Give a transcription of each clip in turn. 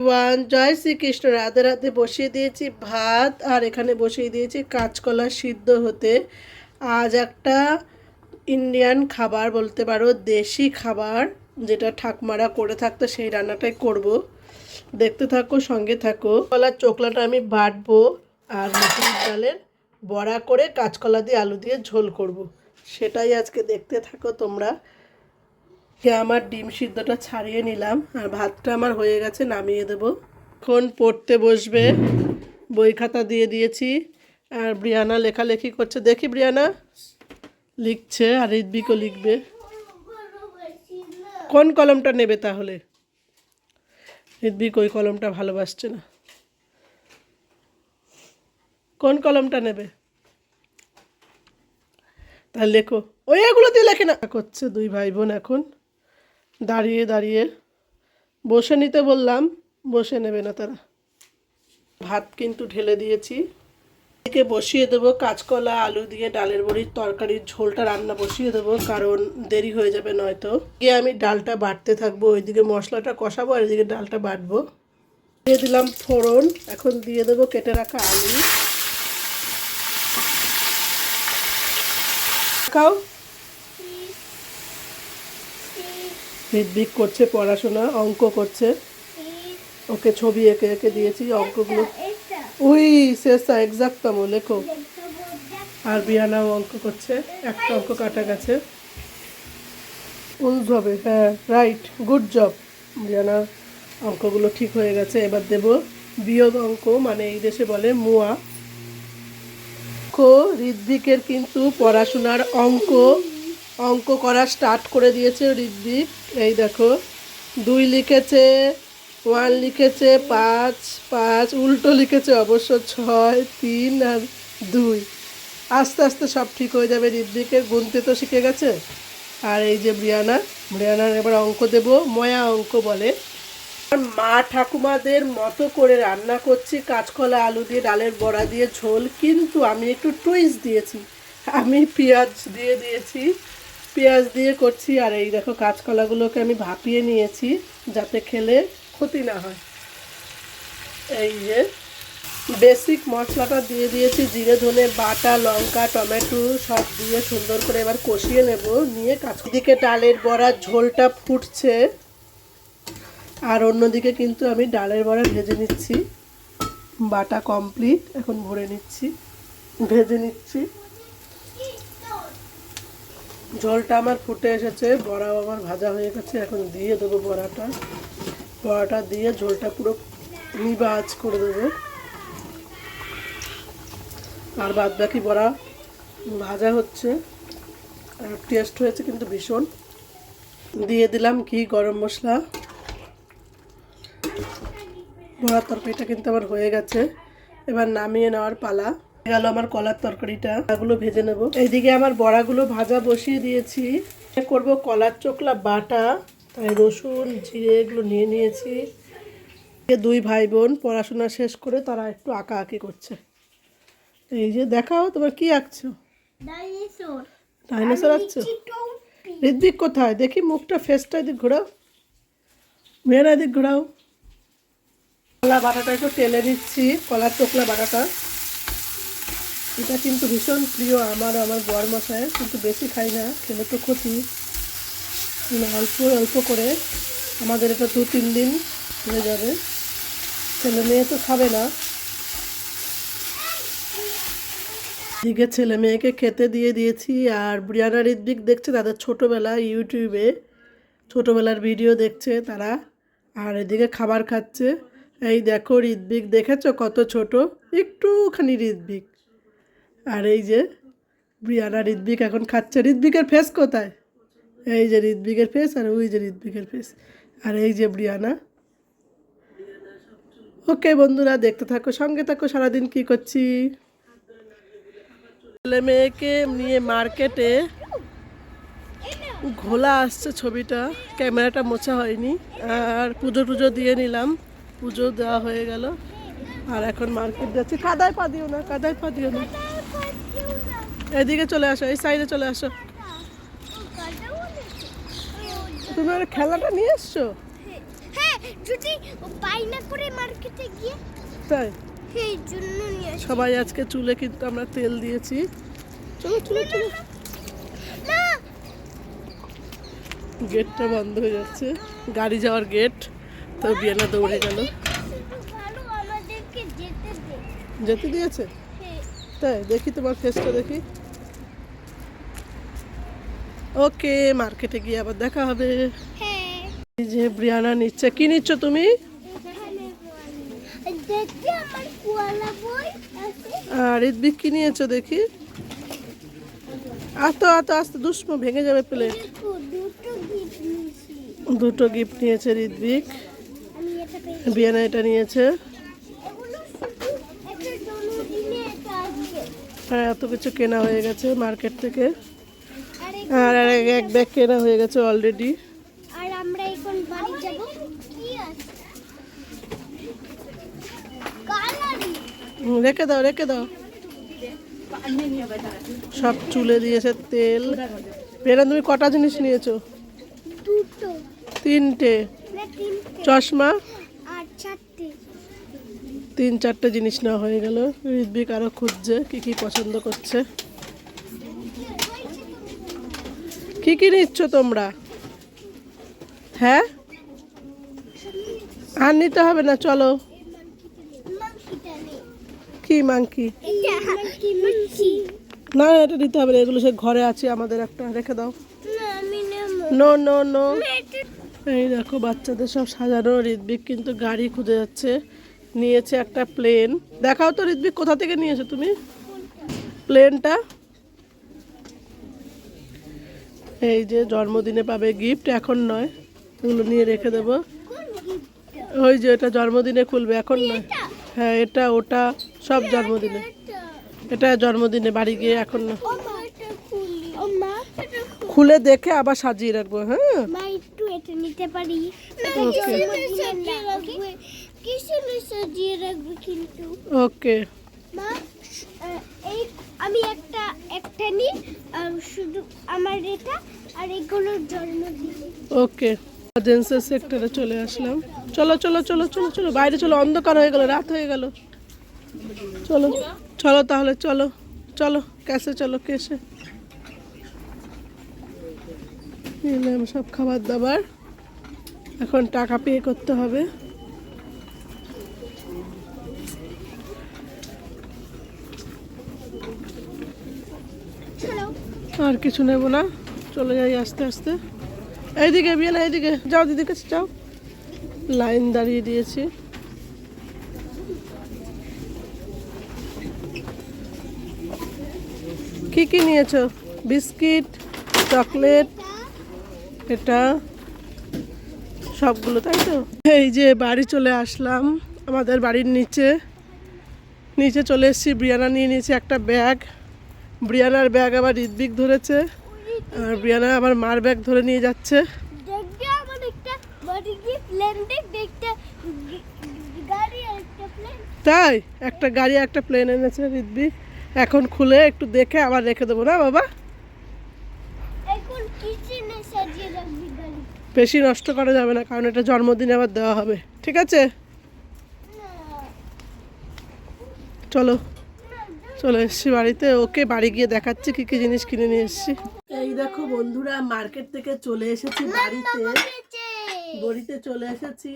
One জয় শ্রীকৃষ্ণ। রাধে রাধে বসিয়ে দিয়েছি ভাত, আর এখানে বসিয়ে দিয়েছি কাঁচকলা সিদ্ধ হতে। আজ একটা ইন্ডিয়ান খাবার বলতে পারো, দেশি খাবার, যেটা ঠাকমারা করে থাকতো, সেই রান্নাটাই করব। দেখতে থাকো, সঙ্গে থাকো। কলার চোকলাটা আমি বাটবো, আর মুসুরির ডালের বড়া করে কাঁচকলা দিয়ে আলু দিয়ে ঝোল করব। সেটাই আজকে দেখতে থাকো তোমরা। আমার ডিম সিদ্ধটা ছাড়িয়ে নিলাম আর ভাতটা আমার হয়ে গেছে, নামিয়ে দেবো। এখন পড়তে বসবে, বই খাতা দিয়ে দিয়েছি আর ব্রিয়ানা লেখালেখি করছে। দেখি ব্রিয়ানা, লিখছে আর ঋদ্বিকও লিখবে। কোন কলমটা নেবে তাহলে? ঋদ্বিক ওই কলমটা ভালোবাসছে না। কোন কলমটা নেবে? তাহলে লেখো। ওই এগুলো দিয়ে লেখে না। করছে দুই ভাই বোন এখন। দাঁড়িয়ে দাঁড়িয়ে। বসে নিতে বললাম, বসে নেবে না তারা। ভাত কিন্তু ঢেলে দিয়েছি। একে বসিয়ে দেবো কাঁচকলা, আলু দিয়ে ডালের বড়ির তরকারির ঝোলটা রান্না বসিয়ে দেবো, কারণ দেরি হয়ে যাবে নয়তো। গিয়ে আমি ডালটা বাটতে থাকব, ওইদিকে মশলাটা কষাবো আর এদিকে ডালটা বাটবো। দিয়ে দিলাম ফোড়ন, এখন দিয়ে দেবো কেটে রাখা আলু। খাও। ঋদ্বিক করছে, পড়াশোনা, অঙ্ক করছে। ওকে ছবি এঁকে এঁকে দিয়েছি, অঙ্কগুলো। উই শেষা এক্সাক্টম লেখো আর বিয়ানাও অঙ্ক করছে, একটা অঙ্ক কাটা গেছে। উলঝ হবে হ্যাঁ রাইট গুড জব বিয়ানার অঙ্কগুলো ঠিক হয়ে গেছে, এবার দেব বিয়োগ অঙ্ক মানে এই দেশে বলে মুয়া। ঋদ্বিকের কিন্তু পড়াশোনার অঙ্ক। অঙ্ক করা স্টার্ট করে দিয়েছে ঋদ্বিক এই দেখো, দুই লিখেছে ওয়ান লিখেছে, পাঁচ পাঁচ, উল্টো লিখেছে অবশ্য ছয়, তিন আর দুই। আস্তে আস্তে সব ঠিক হয়ে যাবে ঋদ্বিকের গুনতে তো শিখে গেছে। আর এই যে ব্রিয়ানা, ব্রিয়ানার এবার অঙ্ক দেব, ময়া অঙ্ক বলে। আর মা ঠাকুমাদের মতো করে রান্না করছি, কাঁচকলা, আলু দিয়ে, ডালের বড়া দিয়ে, ঝোল। কিন্তু আমি একটু টুইস্ট দিয়েছি। আমি পেঁয়াজ দিয়ে দিয়েছি। পেঁয়াজ দিয়ে করছি, আর এই দেখো কাঁচকলাগুলোকে আমি ভাপিয়ে নিয়েছি যাতে খেলে ক্ষতি না হয়। এই যে বেসিক মশলাটা দিয়ে দিয়েছি, জিরে, ধনে বাটা, লঙ্কা, টমেটো সব দিয়ে সুন্দর করে এবার কষিয়ে নেব, নিয়ে কাঁচ দিকে ডালের বড়া ঝোলটা ফুটছে, আর অন্যদিকে কিন্তু আমি ডালের বড়া ভেজে নিচ্ছি। বাটা কমপ্লিট, এখন ভরে নিচ্ছি, ভেজে নিচ্ছি। ঝোলটা আমার ফুটে এসেছে, বড়াও আমার ভাজা হয়ে গেছে, এখন দিয়ে দেবো বড়াটা। বড়াটা দিয়ে ঝোলটা পুরো নিবাজ করে দেবো। আর বাদ বাকি বড়া ভাজা হচ্ছে। আর টেস্ট হয়েছে কিন্তু ভীষণ। দিয়ে দিলাম ঘি, গরম মশলা। বড়ার তরকারিটা কিন্তু আমার হয়ে গেছে। এবার নামিয়ে নেওয়ার পালা। গেল আমার কলার তরকারিটা এগুলো ভেজে নেব। এইদিকে আমার বড়াগুলো ভাজা বসিয়ে দিয়েছি। করব কলার চোকলা বাটা তাই রসুন জিরে এগুলো নিয়ে নিয়েছি। দুই ভাই বোন পড়াশোনা শেষ করে তারা একটু আঁকা আঁকি করছে। এই যে দেখাও তোমার কি আঁকছো? ডাইনোসর আঁকছো? ঋদ্বিক কোথায়? দেখি মুখটা ফেসটা এদিক ঘোরাও। মেয়েরা এদিক ঘোরাও। কলা বাটাটা একটু তেলে দিচ্ছি কলার চোকলা বাটাটা। এটা কিন্তু ভীষণ প্রিয় আমার আমার বর মশায় কিন্তু বেশি খাই না, খেলে তো ক্ষতি। অল্প অল্প করে। আমাদের এটা দু, তিন দিন হয়ে যাবে। ছেলে মেয়ে তো খাবে না। দিকে ছেলে মেয়েকে খেতে দিয়ে দিয়েছি, আর ব্রিয়ানা ঋদ্বিক দেখছে তাদের ছোটোবেলা ইউটিউবে। ছোটোবেলার ভিডিও দেখছে তারা, আর এদিকে খাবার খাচ্ছে। এই দেখো ঋদ্বিক দেখেছ কত ছোট? একটুখানি ঋদ্বিক আর এই যে ব্রিয়ানা ঋদ্বিক এখন খাচ্ছে। ঋদ্বিকের ফেস কোথায়? এই যে ঋদ্বিকের ফেস আর ওই যে ঋদ্বিকের ফেস আর এই যে ব্রিয়ানা ওকে বন্ধুরা, দেখতে থাকো, সঙ্গে থাকো, সারাদিন কি করছি? ছেলে মেয়েকে নিয়ে মার্কেটে ঘোলা আসছে ছবিটা। ক্যামেরাটা মোছা হয়নি। আর পুজো টুজো দিয়ে নিলাম। পুজো দেওয়া হয়ে গেল। আর এখন মার্কেট যাচ্ছি। কাদায় পা দিও না, কাদায় পা দিও না। এদিকে চলে আসো এই সাইডে চলে আসো। তুমি ওর খেলাটা নিয়ে এসছো? হ্যাঁ যদি পাই না করে মার্কেটে গিয়ে তাই? সেই জন্য নিয়ে সবাই আজকে চুলে কিন্তু আমরা তেল দিয়েছি। চলো চলো চলো। গেটটা বন্ধ হয়ে যাচ্ছে। গাড়ি যাওয়ার গেট তো বিয়ানা দৌড়ে গেল। যেতে দিয়েছে? হ্যাঁ। তাই দেখি তোমার ফেসটা দেখি। ওকে মার্কেটে গিয়ে আবার দেখা হবে। হ্যাঁ। এই যে ব্রিয়ানা নিচ্ছে। কি নিচ্ছ তুমি? আর ইদবিক কি নিয়েছো দেখি? আতো আতো আস্তে দুষ্ম ভেঙে যাবে প্লেট দুটো গিফট নিয়েছি। ঋদ্বিক বিয়ানা এটা নিয়েছে। আর এত কিছু কেনা হয়ে গেছে মার্কেট থেকে। আর এক- ব্যাগ কেনা হয়ে গেছে অলরেডি আর আমরা এখন বাড়ি যাব। কি আছে রেখে দাও রেখে দাও। সব চুলে দিয়েছে তেল। বেরা তুমি কটা জিনিস নিয়েছো? দুটো। তিনটে। চশমা? তিন চারটে জিনিস নেওয়া হয়ে গেল। ঋদ্বিক আরও খুঁজছে কি কি পছন্দ করছে। কি কি নিচ্ছ তোমরা। হ্যাঁ? আর নিতে হবে না, চলো। কি মাংকি? না এটা নিতে হবে এগুলো সে ঘরে আছে, আমাদের একটা, রেখে দাও। নো নো নো এই দেখো, বাচ্চাদের সব সাজানো ঋদ্বিক কিন্তু গাড়ি খুঁজে যাচ্ছে, নিয়েছে একটা প্লেন দেখাও তো ঋদ্বিক কোথা থেকে নিয়েছো তুমি? প্লেনটা এই যে জন্মদিনে পাবে গিফট এখন নয়। এগুলো নিয়ে রেখে দেবো। ওই যে এটা জন্মদিনে খুলবে এখন নয়। হ্যাঁ এটা ওটা সব জন্মদিনে। এটা জন্মদিনে বাড়ি গিয়ে এখন না খুলি দেখে আবার সাজিয়ে রাখব হ্যাঁ? ওকে। আমি একটা একটা নিই। শুধু আমার এটা আর এগুলোর জন্মদিন ওকে জেন্টসের সেক্টরে চলে আসলাম। চলো চলো চলো চলো চলো, বাইরে চলো, অন্ধকার হয়ে গেল, রাত হয়ে গেল। চলো চলো তাহলে, চলো চলো, ক্যাসে চলো কেসে নিলাম সব খাবার দাবার। এখন টাকা পে করতে হবে চলো আর কিছু নেব না। চলে যাই আস্তে আস্তে। এইদিকে বিয়ে না এইদিকে। যাও দিদির কাছে, যাও। লাইন দাঁড়িয়ে দিয়েছি। কি কি নিয়েছো? বিস্কিট, চকলেট, এটা, সবগুলো, তাই তো? এই যে বাড়ি চলে আসলাম, আমাদের বাড়ির নিচে। নিচে চলে এসেছি ব্রিয়ানা নিয়ে নিয়েছি একটা ব্যাগ। ব্রিয়ানার ব্যাগ আবার ঋদ্বিক ধরেছে। আর ব্রিয়ানা আবার মার ব্যাগ ধরে নিয়ে যাচ্ছে। তাই? একটা গাড়ি একটা প্লেন এনেছে ঋদ্বিক এখন খুলে একটু দেখে আবার রেখে দেবো না বাবা? বেশি নষ্ট করা যাবে না কারণ এটা জন্মদিনে আবার দেওয়া হবে। ঠিক আছে? চলো। চলে এসেছি বাড়িতে ওকে বাড়ি গিয়ে দেখাচ্ছি কি কি জিনিস কিনে নিয়ে এসেছি। এই দেখো বন্ধুরা মার্কেট থেকে চলে এসেছি বাড়িতে। বড়িতে চলে এসেছি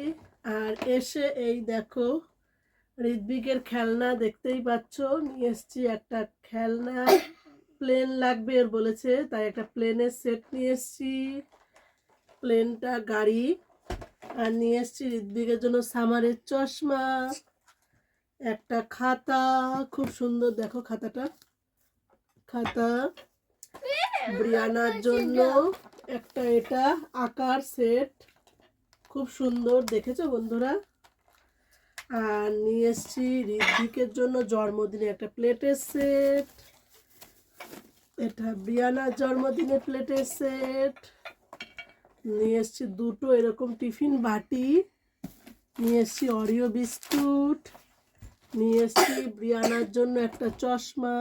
আর এসে এই দেখো ঋদ্বিকের খেলনা দেখতেই পাচ্ছ। নিয়ে এসেছি একটা খেলনা প্লেন লাগবে এর বলেছে তাই একটা প্লেনের সেট নিয়ে এসেছি। প্লেনটা গাড়ি আর নিয়ে এসেছি ঋদ্বিকের জন্য সামারের চশমা। একটা খাতা, খুব সুন্দর, দেখো খাতাটা। খাতা ব্রিয়ানার জন্য একটা এটা, আকার সেট। খুব সুন্দর, দেখেছ বন্ধুরা? আর নিয়ে এসছি ঋদ্বিকের জন্য জন্মদিনে একটা প্লেটের সেট। এটা ব্রিয়ানার জন্মদিনে প্লেটের সেট। নিয়ে এসছি দুটো এরকম টিফিন বাটি। নিয়ে এসছি অরিও বিস্কুট। নিয়ে এসছি ব্রিয়ানার জন্য একটা চশমা,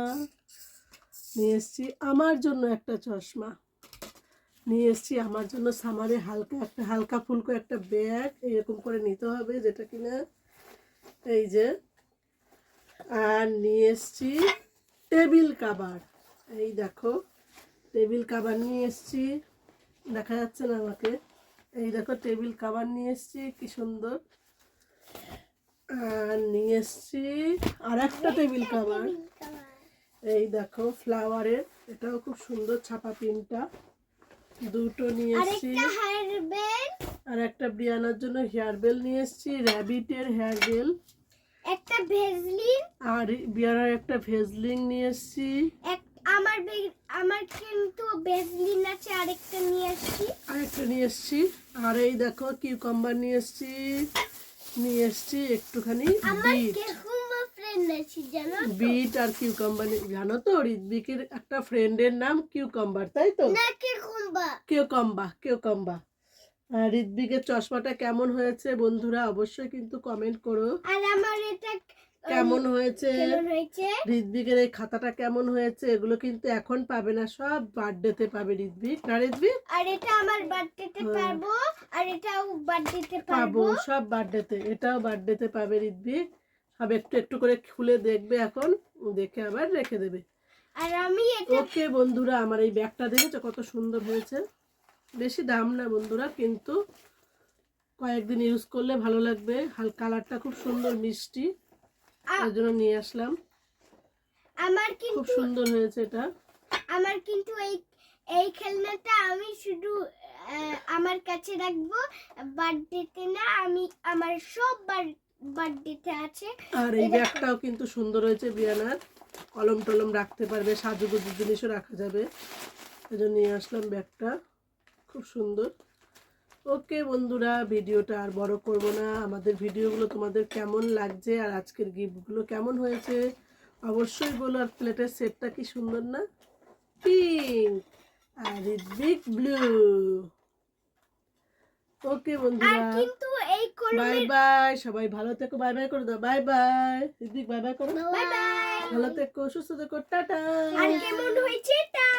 নিয়ে এসছি আমার জন্য একটা চশমা, নিয়ে এসেছি আমার জন্য সামারে হালকা একটা, হালকা ফুলকো একটা ব্যাগ, এরকম করে নিতে হবে যেটা কিনা, এই যে, আর নিয়ে এসেছি টেবিল কাভার, এই দেখো, টেবিল কাভার নিয়ে এসেছি, দেখা যাচ্ছে না আমাকে, এই দেখো টেবিল কাভার নিয়ে এসেছি, কি সুন্দর। আর নিয়ে এসেছি আর একটা টেবিল কাভার। এই দেখো ফ্লাওয়ারের। এটাও খুব সুন্দর ছাপা প্রিন্টটা দুটো নিয়ে এসেছি। আরেকটা আর একটা বিয়ানার জন্য হেয়ার বেল নিয়ে এসেছি র্যাবিটের হেয়ার বেল একটা ভেজলিন। আর বিয়ানার একটা ভেজলিং নিয়ে এসেছি। আমার আমার কিন্তু ভেজলিন আছে আরেকটা নিয়ে আসছি আর একটা নিয়ে এসেছি। আর এই দেখো কিউকাম্বার নিয়ে এসেছি। নিয়ে এসছি একটুখানি বিট? বিট আর কিউকাম্বার জানো তো ঋদ্বিকের একটা ফ্রেন্ডের নাম কিউকাম্বার তাই তো? কিউকাম্বা কিউকাম্বা আর ঋদ্বিকের চশমাটা কেমন হয়েছে বন্ধুরা অবশ্যই কিন্তু কমেন্ট করো। আর আমার এটা কেমন হয়েছে? ঋদ্বিকের এই খাতাটা কেমন হয়েছে? এগুলো কিন্তু এখন পাবে না সব বার্থডেতে পাবে ঋদ্বিক না ঋদ্বিক আর এটা আমার বার্থডেতে হুম। পারব আর এটাও বার্থডেতে পাবো সব বার্থডেতে এটাও বার্থডেতে পাবে ঋদ্বিক সব একটু একটু করে খুলে দেখবে এখন দেখে আবার রেখে দেবে। আর আমি এটা ওকে বন্ধুরা আমার এই ব্যাগটা দেখেছ? কত সুন্দর হয়েছে। বেশি দাম না বন্ধুরা কিন্তু কয়েকদিন ইউজ করলে ভালো লাগবে। হাল কালারটা খুব সুন্দর মিষ্টি। ওই জন্য নিয়ে আসলাম। আমার খুব সুন্দর হয়েছে এটা। আমার কিন্তু এই এই খেলনাটা আমি শুধু আমার কাছে রাখব। বার্থডেতে না আমি আমার সব বার্থডেতে আছে। আর এই ব্যাগটাও কিন্তু সুন্দর হয়েছে বিয়ানার। কলম টলম রাখতে পারবে সাজুগুজু জিনিসও রাখা যাবে। এই জন্য নিয়ে আসলাম ব্যাগটা। খুব সুন্দর। ওকে বন্ধুরা ভিডিওটা আর বড় করব না। আমাদের ভিডিওগুলো তোমাদের কেমন লাগছে আর আজকের গিফটগুলো কেমন হয়েছে? অবশ্যই বলো আর প্লেটের সেটটা কি সুন্দর না? পিঙ্ক আর বিগ ব্লু। ওকে বন্ধুরা কিন্তু এই বাই বাই সবাই ভালো থেকো বাই বাই করে দাও বাই বাই। দিদি বাই বাই করো বাই বাই। ভালো থেকো সুস্থ থেকো টাটা। আর কেমন হয়েছে টা?